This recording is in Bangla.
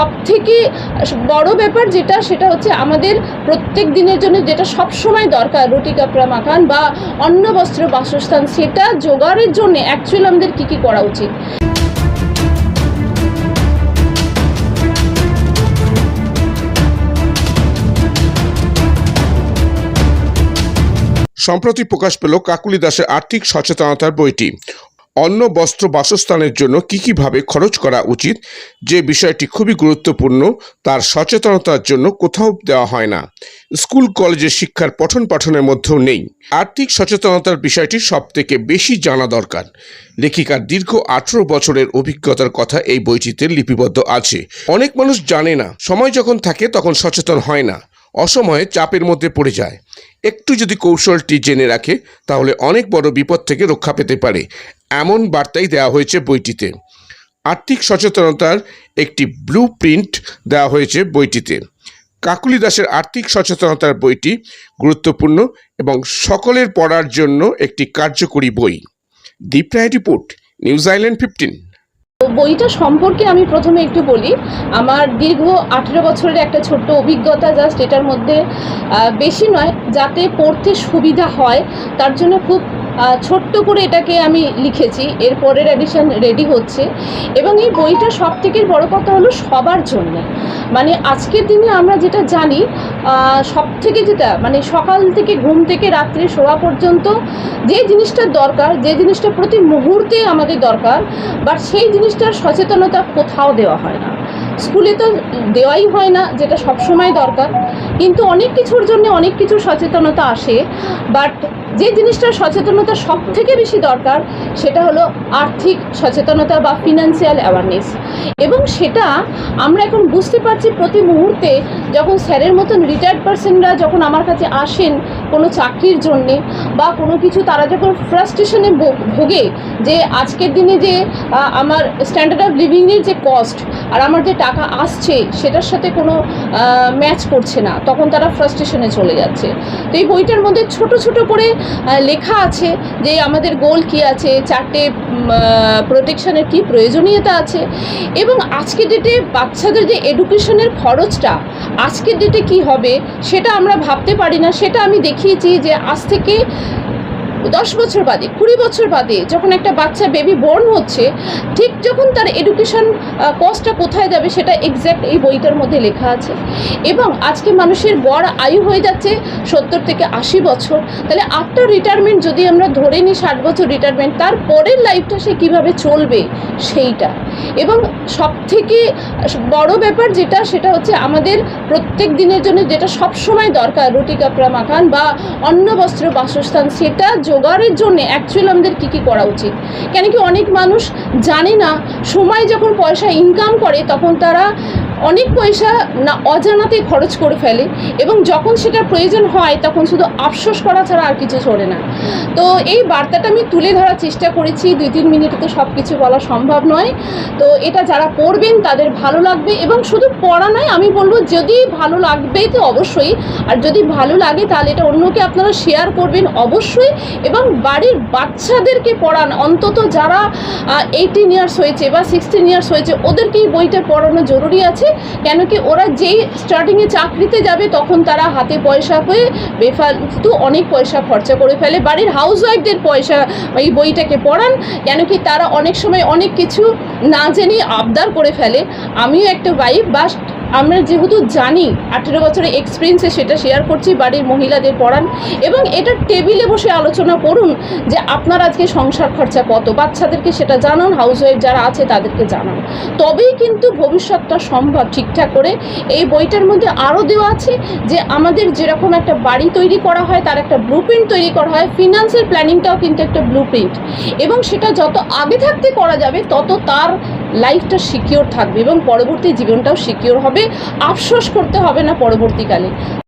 সব থেকে বড় ব্যাপার যেটা, সেটা হচ্ছে আমাদের প্রত্যেক দিনের জন্য যেটা সব সময় দরকার, রুটি কাপড়া মাখান বা অন্ন, বস্ত্র, বাসস্থান, সেটা জোগাড়ের জন্য অ্যাকচুয়ালি আমাদের কী কী করা উচিত? সম্প্রতি প্রকাশ পেল কাকুলি দাসের আর্থিক সচেতনতার বইটি। অন্ন, বস্ত্র, বাসস্থানের জন্য কী কীভাবে খরচ করা উচিত? যে বিষয়টি খুবই গুরুত্বপূর্ণ, তার সচেতনতার জন্য কোথাও দেওয়া হয় না। স্কুল কলেজের শিক্ষার পঠন পাঠনের মধ্যেও নেই। আর্থিক সচেতনতার বিষয়টি সব থেকে বেশি জানা দরকার। লেখিকার দীর্ঘ আঠেরো বছরের অভিজ্ঞতার কথা এই বইটিতে লিপিবদ্ধ আছে। অনেক মানুষ জানে না। সময় যখন থাকে, তখন সচেতন হয় না। অসময়ে চাপের মধ্যে পড়ে যায়। একটু যদি কৌশলটি জেনে রাখে, তাহলে অনেক বড় বিপদ থেকে রক্ষা পেতে পারে, এমন বার্তাই দেওয়া হয়েছে বইটিতে। আর্থিক সচেতনতার একটি ব্লু প্রিন্ট দেওয়া হয়েছে বইটিতে। কাকুলি দাসের আর্থিক সচেতনতার বইটি গুরুত্বপূর্ণ এবং সকলের পড়ার জন্য একটি কার্যকরী বই। দীপ্রায় রিপোর্ট, নিউজ আইল্যান্ড ফিফটিন। বইটা সম্পর্কে আমি প্রথমে একটু বলি। আমার দীর্ঘ আঠেরো বছরের একটা ছোট্ট অভিজ্ঞতা, জাস্ট এটার মধ্যে বেশি নয়, যাতে পড়তে সুবিধা হয়, তার জন্য খুব ছোট্ট করে এটাকে আমি লিখেছি। এর পরের এডিশন রেডি হচ্ছে। এবং এই বইটা সব থেকে বড় কথা হলো সবার জন্য। মানে আজকের দিনে আমরা যেটা জানি সব থেকে যেটা মানে সকাল থেকে ঘুম থেকে রাত্রি শোয়া পর্যন্ত যে জিনিসটার দরকার, যে জিনিসটা প্রতি মুহূর্তে আমাদের দরকার বাট সেই জিনিসটার সচেতনতা কোথাও দেওয়া হয় না। স্কুলে তো দেওয়াই হয় না, যেটা সবসময় দরকার। কিন্তু অনেক কিছুর জন্য অনেক কিছু সচেতনতা আসে। বাট যে জিনিসটার সচেতনতা সব থেকে বেশি দরকার, সেটা হলো আর্থিক সচেতনতা বা ফিনান্সিয়াল অ্যাওয়ারনেস এবং সেটা আমরা এখন বুঝতে পারছি প্রতি মুহূর্তে যখন স্যারের মতন রিটায়ার্ড পার্সনরা যখন আমার কাছে আসেন কোনো চাকরির জন্যে বা কোনো কিছু তারা যখন ফ্রাস্ট্রেশনে ভোগে যে আজকের দিনে যে আমার স্ট্যান্ডার্ড অফ লিভিংয়ের যে কস্ট আর আমার যে টাকা আসছে সেটার সাথে কোনো ম্যাচ করছে না, তখন তারা ফ্রাস্ট্রেশনে চলে যাচ্ছে। তো এই বইটার মধ্যে ছোট ছোট করে লেখা আছে যে আমাদের গোল কি আছে, চারটে প্রোটেকশনের কি প্রয়োজনীয়তা আছে এবং আজকের ডেটে বাচ্চাদের যে এডুকেশনের খরচটা আজকের ডেটে কি হবে সেটা আমরা ভাবতে পারি না, সেটা আমি দেখিয়েছি যে আজ থেকে দশ বছর বাদে, কুড়ি বছর বাদে যখন একটা বাচ্চা বেবি বর্ন হচ্ছে, ঠিক যখন তার এডুকেশন কস্টটা কোথায় যাবে সেটা এক্স্যাক্ট এই বইটার মধ্যে লেখা আছে। এবং আজকে মানুষের গড় আয়ু হয়ে যাচ্ছে সত্তর থেকে আশি বছর। তাহলে আফটার রিটায়ারমেন্ট যদি আমরা ধরে নিই ষাট বছর রিটায়ারমেন্ট তার পরের লাইফটা সে কীভাবে চলবে সেইটা। এবং সব থেকে বড় ব্যাপার যেটা, সেটা হচ্ছে আমাদের প্রত্যেক দিনের জন্য যেটা সব সময় দরকার, রুটি কাপড়া মাখান বা অন্ন, বস্ত্র, বাসস্থান, সেটা জোগাড়ের জন্য অ্যাকচুয়ালি আমাদের কী কী করা উচিত? কেন কি অনেক মানুষ জানে না, সময় যখন পয়সা ইনকাম করে, তখন তারা অনেক পয়সা না অজানাতে খরচ করে ফেলে এবং যখন সেটা প্রয়োজন হয় তখন শুধু আফসোস করা ছাড়া আর কিছু চলে না। তো এই বার্তাটা আমি তুলে ধরার চেষ্টা করেছি, দুই তিন মিনিটে তো সব কিছু বলা সম্ভব নয়। তো এটা যারা পড়বেন তাদের ভালো লাগবে এবং শুধু পড়া নয়, আমি বলব যদি ভালো লাগবে তো অবশ্যই। আর যদি ভালো লাগে তাহলে এটা অন্যকে আপনারা শেয়ার করবেন অবশ্যই এবং বাড়ির বাচ্চাদেরকে পড়ান। অন্তত যারা এইটিন ইয়ার্স হয়েছে বা সিক্সটিন ইয়ার্স হয়েছে, ওদেরকেই বইটা পড়ানো জরুরি আছে। কেন কি ওরা যেই স্টার্টিংয়ে চাকরিতে যাবে তখন তারা হাতে পয়সা হয়ে বেফালতু অনেক পয়সা খরচা করে ফেলে। বাড়ির হাউস ওয়াইফদের পয়সা এই বইটাকে পড়ান কেন কি তারা অনেক সময় অনেক কিছু না জেনে আবদার করে ফেলে। আমিও একটা ওয়াইফ বা আমরা যেহেতু জানি আঠেরো বছরের এক্সপিরিয়েন্সে সেটা শেয়ার করছি, বাড়ির মহিলাদের পড়ান এবং এটা টেবিলে বসে আলোচনা করুন যে আপনার আজকে সংসার খরচা কত, বাচ্চাদেরকে সেটা জানান হাউসওয়াইফ যারা আছে তাদেরকে জানান। তবেই কিন্তু ভবিষ্যৎটা সম্ভব ঠিকঠাক করে। এই বইটার মধ্যে আরও দেওয়া আছে যে আমাদের যেরকম একটা বাড়ি তৈরি করা হয়, তার একটা ব্লু তৈরি করা হয় ফিনান্সের প্ল্যানিংটাও কিন্তু একটা ব্লু এবং সেটা যত আগে থাকতে করা যাবে, তত তার লাইফটা সিকিওর থাকবে এবং পরবর্তী জীবনটাও সিকিওর হবে। আফসোস করতে হবে না পরবর্তীকালে।